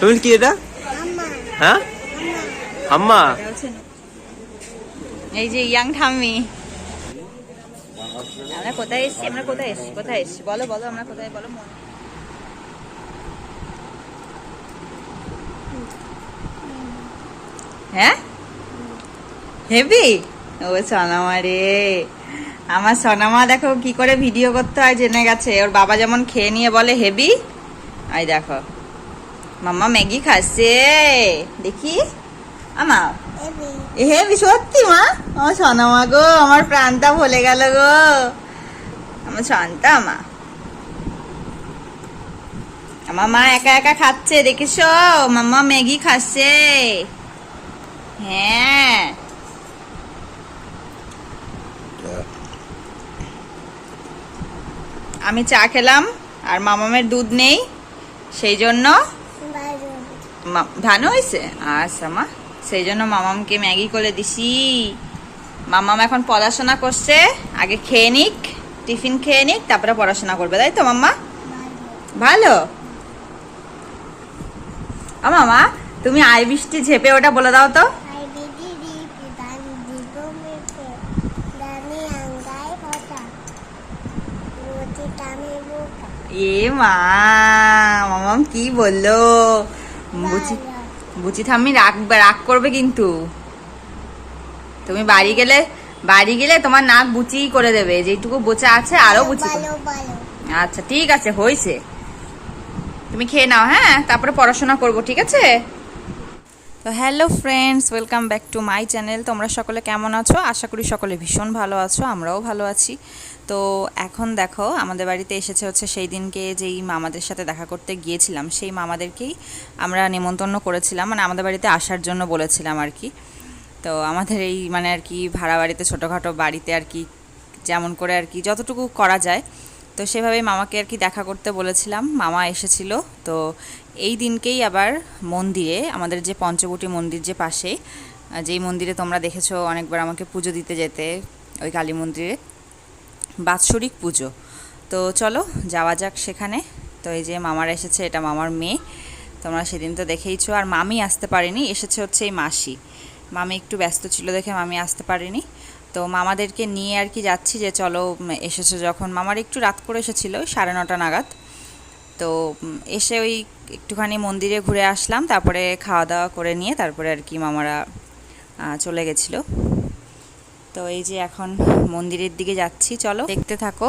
তুমি কি এটা? হ্যাঁ? আম্মা। এই যে ইয়াং ঠাম্মি। আমরা কোথায় এসেছি? আমরা কোথায় এসেছি? কোথায় বলো বলো কোথায়? বলো হ্যাঁ? হেভি? ও সোনামা রে। আমার সোনামা দেখো কি করে ভিডিও করতে হয়, জেনে গেছে। ওর বাবা যেমন খেয়ে নিয়ে বলে হেভি, আই দেখো। মাম্মা ম্যাগি খাচ্ছে। দেখি। আমা। এ সত্যি মা? আমার সোনামা গো, আমার প্রাণটা ভুলে গেল গো। আমার শান্তা মা। আমার মা একা একা খাচ্ছে, দেখিস? মাম্মা ম্যাগি খাচ্ছে। হ্যাঁ। আমি চা খেলাম, আর মামামের দুধ নেই, সেই জন্য মা- ভালো হয়েছে? আচ্ছা মা সেই জন্য মামামকে ম্যাগি করে দিছি। মামাম এখন পড়াশোনা করছে আগে খেয়ে নিক টিফিন খেয়ে নিক তারপরে পড়াশোনা করবে তাই তো মাম্মা? ভালো। ও মামা তুমি আই বৃষ্টি ঝেপে ওটা বলে দাও তো। এ মা মামাম কি বলল? বুঝি বুচি থাম্মি রাগ রাগ করবে কিন্তু। তুমি বাড়ি গেলে বাড়ি গেলে তোমার নাক বুচি করে দেবে যেটুকু বোচা আছে আরও বুচি আচ্ছা ঠিক আছে হয়েছে তুমি খেয়ে নাও হ্যাঁ? তারপরে পড়াশোনা করব ঠিক আছে? তো hello friends, welcome back to my channel. তোমরা সকলে কেমন আছো? আশা করি সকলে ভীষণ ভালো আছো, আমরাও ভালো আছি। তো এখন দেখো, আমাদের বাড়িতে এসেছে হচ্ছে সেই দিনকে যেই মামাদের সাথে দেখা করতে গিয়েছিলাম, সেই মামাদেরকেই আমরা নেমন্তন্ন করেছিলাম মানে আমাদের বাড়িতে আসার জন্য বলেছিলাম আর কি। তো আমাদের এই মানে আর কি ভাড়া বাড়িতে, ছোটোখাটো বাড়িতে আর কি যেমন করে আর কি যতটুকু করা যায় তো সেভাবেই মামাকে আর কি দেখা করতে বলেছিলাম। মামা এসেছিল। তো এই দিনকেই আবার মন্দিরে, আমাদের যে পঞ্চবটি মন্দির যে পাশে যেই মন্দিরে তোমরা দেখেছ অনেকবার আমাকে পুজো দিতে যেতে, ওই কালী মন্দিরে, বাৎসরিক পুজো। তো চলো, যাওয়া যাক সেখানে। তো এই যে মামার এসেছে, এটা মামার মেয়ে। তোমরা সেদিন তো দেখেইছো। আর মামি আসতে পারেনি, এসেছে হচ্ছে এই মাসি। মামি একটু ব্যস্ত ছিল দেখে মামি আসতে পারেনি। তো মামাদেরকে নিয়ে আর কি যাচ্ছি যে চলো এসেছ যখন। মামার একটু রাত করে এসেছিল সাড়ে নটা নাগাদ। তো এসে ওই একটুখানি মন্দিরে ঘুরে আসলাম, তারপরে খাওয়া দাওয়া করে নিয়ে তারপরে আর কি মামারা চলে গেছিল। তো এই যে এখন মন্দিরের দিকে যাচ্ছি, চলো দেখতে থাকো।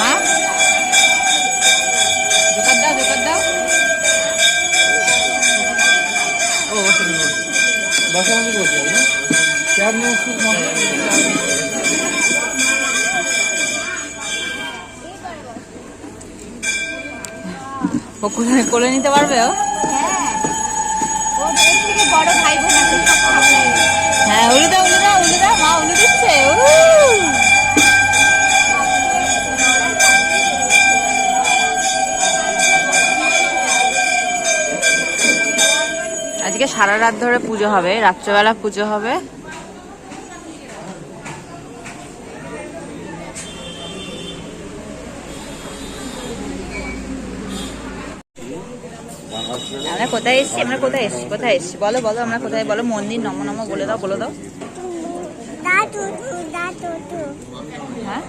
মা? জোকার দাও জোকার দাও। ও বসে বসে। আমি বসে না ও কোলে কোলে নিতে পারবে ও? হ্যাঁ। উলু দাও উলু দাও উলু দাও মা উলু দিচ্ছে। উহু। আজকে সারা রাত ধরে পুজো হবে, রাত্রেবেলা পুজো হবে। আমরা কোথায় এসেছি? আমরা কোথায় কোথায় বলো বলো, আমরা কোথায়? বলো, মন্দির নম নম বলে দাও হ্যাঁ?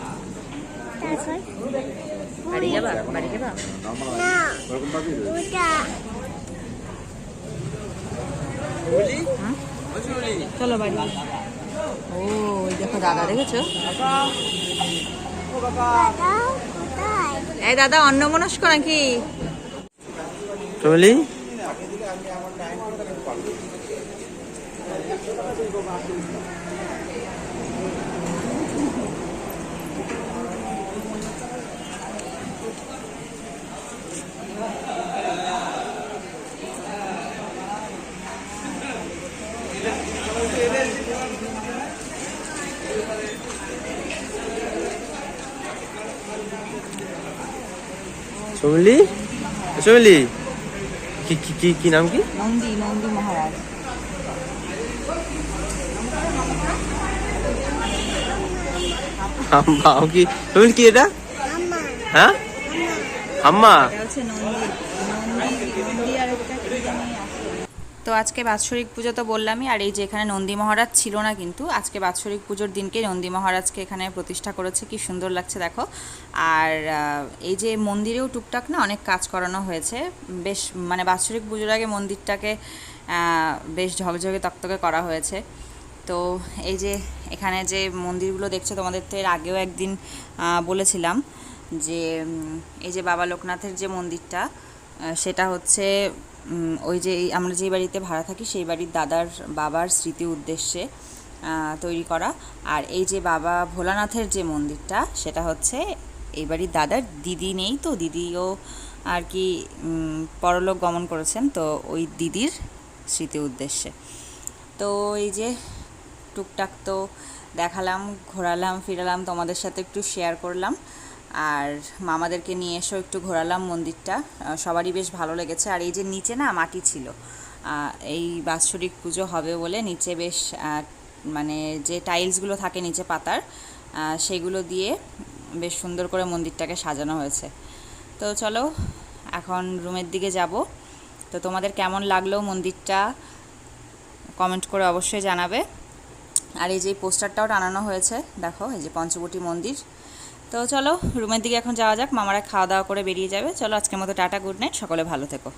চলো বাড়ি ও ওই দেখো দাদা দেখেছ? এই দাদা অন্নমনস্ক নাকি? চলি। চমলি চমলি কি কি কি কি নাম কি? নন্দী নন্দী মহারাজ। আম্মা কি তুমি কি এটা? হ্যাঁ? আম্মা এটা হচ্ছে নন্দী নন্দী নন্দী আর একটা কি জানি আছে। তো আজকে বাৎসরিক পুজো তো বললামই, আর এই যে এখানে নন্দী মহারাজ ছিল না কিন্তু, আজকে বাৎসরিক পুজোর দিনকে নন্দী মহারাজকে এখানে প্রতিষ্ঠা করেছে, কি সুন্দর লাগছে দেখো। আর এই যে মন্দিরেও টুকটাক না অনেক কাজ করানো হয়েছে, বেশ মানে বাৎসরিক পুজোর আগে মন্দিরটাকে বেশ ঝকঝকে তকতকে করা হয়েছে। তো এই যে এখানে যে মন্দিরগুলো দেখছ, তোমাদের তো এর আগেও একদিন বলেছিলাম যে এই যে বাবা লোকনাথের যে মন্দিরটা সেটা হচ্ছে ওই যে আমরা যে বাড়িতে ভাড়া থাকি সেই বাড়ির দাদার বাবার স্মৃতি উদ্দেশ্যে তৈরি করা। আর এই যে বাবা ভোলানাথের যে মন্দিরটা, সেটা হচ্ছে এই বাড়ির দাদার দিদি নেই তো, দিদিও আর কি পরলোক গমন করেছেন তো ওই দিদির স্মৃতি উদ্দেশ্যে। তো এই যে টুকটাক তো দেখালাম, ঘোরালাম, ফিরালাম, তোমাদের সাথে একটু শেয়ার করলাম। আর মামাদেরকে নিয়ে এসেও একটু ঘোরালাম মন্দিরটা। সবারই বেশ ভালো লেগেছে। আর এই যে নিচে না মাটি ছিল এই বাৎসরিক পুজো হবে বলে নিচে বেশ মানে যে টাইলসগুলো থাকে নিচে পাতার সেগুলো দিয়ে বেশ সুন্দর করে মন্দিরটাকে সাজানো হয়েছে। তো চলো, এখন রুমের দিকে যাব। তো তোমাদের কেমন লাগল মন্দিরটা? কমেন্ট করে অবশ্যই জানাবে। আর এই যে পোস্টারটাও টানানো হয়েছে, দেখো, এই যে পঞ্চবটি মন্দির। তো চলো, রুমের দিকে এখন যাওয়া যাক, মামারা খাওয়া দাওয়া করে বেরিয়ে যাবে। চলো আজকের মতো টাটা, গুড নাইট, সকলে ভালো থেকো।